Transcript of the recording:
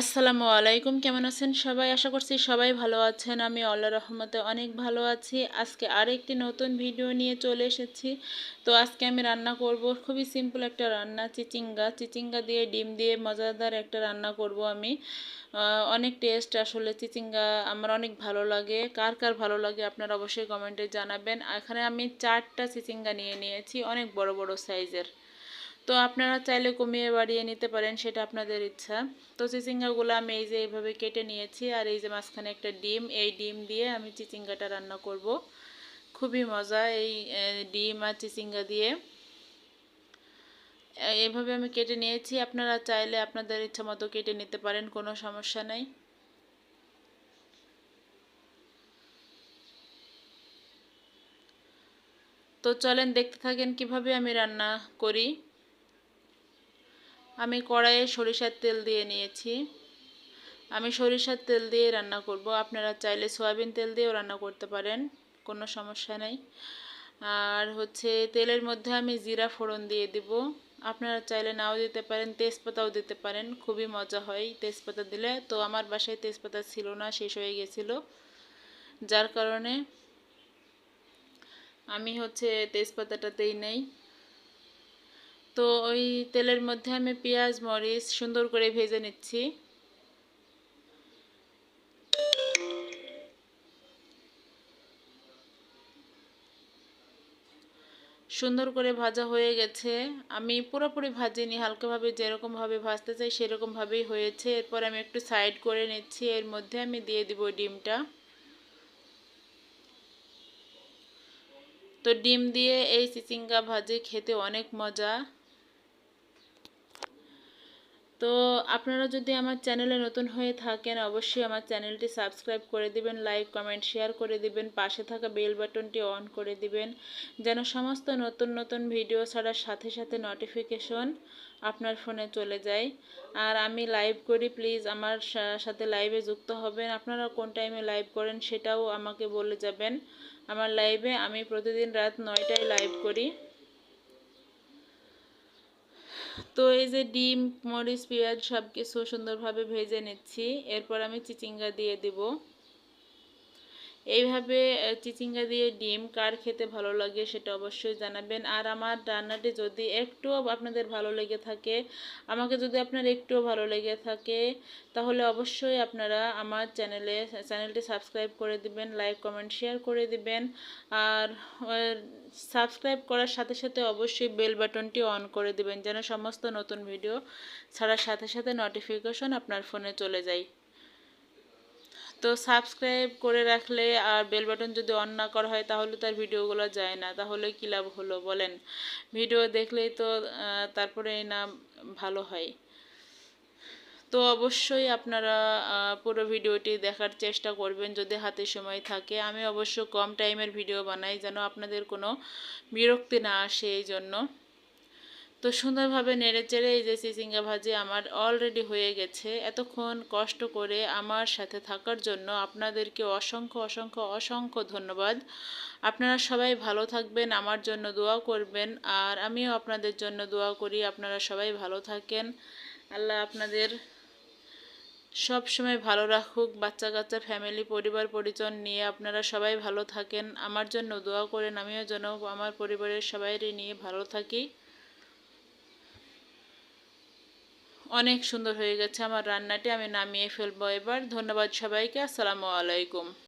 আসসালামু আলাইকুম, কেমন আছেন সবাই? আশা করছি সবাই ভালো আছেন। আমি আল্লাহ রহমতে অনেক ভালো আছি। আজকে আরেকটি নতুন ভিডিও নিয়ে চলে এসেছি। তো আজকে আমি রান্না করব খুবই সিম্পল একটা রান্না, চিচিঙ্গা। চিচিঙ্গা দিয়ে ডিম দিয়ে মজাদার একটা রান্না করব আমি। অনেক টেস্ট আসলে চিচিঙ্গা আমার অনেক ভালো লাগে। কার কার ভালো লাগে আপনারা অবশ্যই কমেন্টে জানাবেন। এখানে আমি চারটা চিচিঙ্গা নিয়ে নিয়েছি, অনেক বড় বড় সাইজের তো আপনারা চাইলে কমিয়ে বাড়িয়ে নিতে পারেন, সেটা আপনাদের ইচ্ছা। তো চিচিঙ্গাগুলো আমি এই যে এইভাবে কেটে নিয়েছি, আর এই যে মাঝখানে একটা ডিম, এই ডিম দিয়ে আমি চিচিঙ্গাটা রান্না করব। খুবই মজা এই ডিম আর চিচিঙ্গা দিয়ে। এইভাবে আমি কেটে নিয়েছি, আপনারা চাইলে আপনাদের ইচ্ছা মতো কেটে নিতে পারেন, কোনো সমস্যা নেই। তো চলেন দেখতে থাকেন কীভাবে আমি রান্না করি। আমি কড়াইয়ে সরিষার তেল দিয়ে নিয়েছি। আমি সরিষার তেল দিয়ে রান্না করব। আপনারা চাইলে সয়াবিন তেল দিয়েও রান্না করতে পারেন, কোনো সমস্যা নেই। আর হচ্ছে তেলের মধ্যে আমি জিরা ফোড়ন দিয়ে দিব। আপনারা চাইলে নাও দিতে পারেন, তেজপাতাও দিতে পারেন, খুবই মজা হয় তেজপাতা দিলে। তো আমার বাসায় তেজপাতা ছিল না, শেষ হয়ে গেছিল। যার কারণে আমি হচ্ছে তেজপাতাটাতেই নেই। তো ওই তেলের মধ্যে আমি পেঁয়াজ, মরিচ সুন্দর করে ভেজে নিচ্ছি। সুন্দর করে ভাজা হয়ে গেছে। আমি পুরোপুরি ভাজিনি, হালকাভাবে যেরকমভাবে ভাজতে চাই সেরকমভাবেই হয়েছে। এরপর আমি একটু সাইড করে নিচ্ছি, এর মধ্যে আমি দিয়ে দিব ডিমটা। তো ডিম দিয়ে এই চিচিঙ্গা ভাজি খেতে অনেক মজা। তো আপনারা যদি আমার চ্যানেলে নতুন হয়ে থাকেন, অবশ্যই আমার চ্যানেলটি সাবস্ক্রাইব করে দিবেন, লাইক, কমেন্ট, শেয়ার করে দিবেন, পাশে থাকা বেল বাটনটি অন করে দিবেন, যেন সমস্ত নতুন নতুন ভিডিও ছাড়ার সাথে সাথে নোটিফিকেশন আপনার ফোনে চলে যায়। আর আমি লাইভ করি প্লিজ আমার সাথে লাইভে যুক্ত হবেন। আপনারা কোন টাইমে লাইভ করেন সেটাও আমাকে বলে যাবেন। আমার লাইভে আমি প্রতিদিন রাত নয়টায় লাইভ করি। তো এই যে ডিম, মরিচ, পেঁয়াজ সব কিছু সুন্দরভাবে ভেজে নিচ্ছি। এরপর আমি চিচিঙ্গা দিয়ে দিব। এইভাবে চিচিঙ্গা দিয়ে ডিম কার খেতে ভালো লাগে সেটা অবশ্যই জানাবেন। আর আমার রান্নাটি যদি একটুও আপনাদের ভালো লেগে থাকে, আমাকে যদি আপনার একটুও ভালো লেগে থাকে, তাহলে অবশ্যই আপনারা আমার চ্যানেলে, চ্যানেলটি সাবস্ক্রাইব করে দিবেন, লাইক, কমেন্ট, শেয়ার করে দিবেন। আর সাবস্ক্রাইব করার সাথে সাথে অবশ্যই বেল বাটনটি অন করে দিবেন, যেন সমস্ত নতুন ভিডিও ছাড়ার সাথে সাথে নোটিফিকেশন আপনার ফোনে চলে যায়। তো সাবস্ক্রাইব করে রাখলে আর বেল বাটন যদি অন না করা হয়, তাহলে তার ভিডিওগুলো যায় না। তাহলে কী লাভ হলো বলেন? ভিডিও দেখলেই তো তারপরে না ভালো হয়। তো অবশ্যই আপনারা পুরো ভিডিওটি দেখার চেষ্টা করবেন যদি হাতে সময় থাকে। আমি অবশ্য কম টাইমের ভিডিও বানাই যেন আপনাদের কোনো বিরক্তি না আসে এই জন্য। তো সুন্দরভাবে নেড়ে চেড়ে এই যে চিচিঙ্গা ভাজি আমার অলরেডি হয়ে গেছে। এতক্ষণ কষ্ট করে আমার সাথে থাকার জন্য আপনাদেরকে অসংখ্য অসংখ্য অসংখ্য ধন্যবাদ। আপনারা সবাই ভালো থাকবেন, আমার জন্য দোয়া করবেন, আর আমিও আপনাদের জন্য দোয়া করি, আপনারা সবাই ভালো থাকেন। আল্লাহ আপনাদের সব সময় ভালো রাখুক, বাচ্চা কাচ্চা ফ্যামিলি পরিবার, পরিজন নিয়ে আপনারা সবাই ভালো থাকেন। আমার জন্য দোয়া করেন, আমিও যেন আমার পরিবারের সবাই নিয়ে ভালো থাকি। অনেক সুন্দর হয়ে গেছে আমার রান্নাটি আমি নামিয়ে ফেলব এবার। ধন্যবাদ সবাইকে আসসালামু আলাইকুম।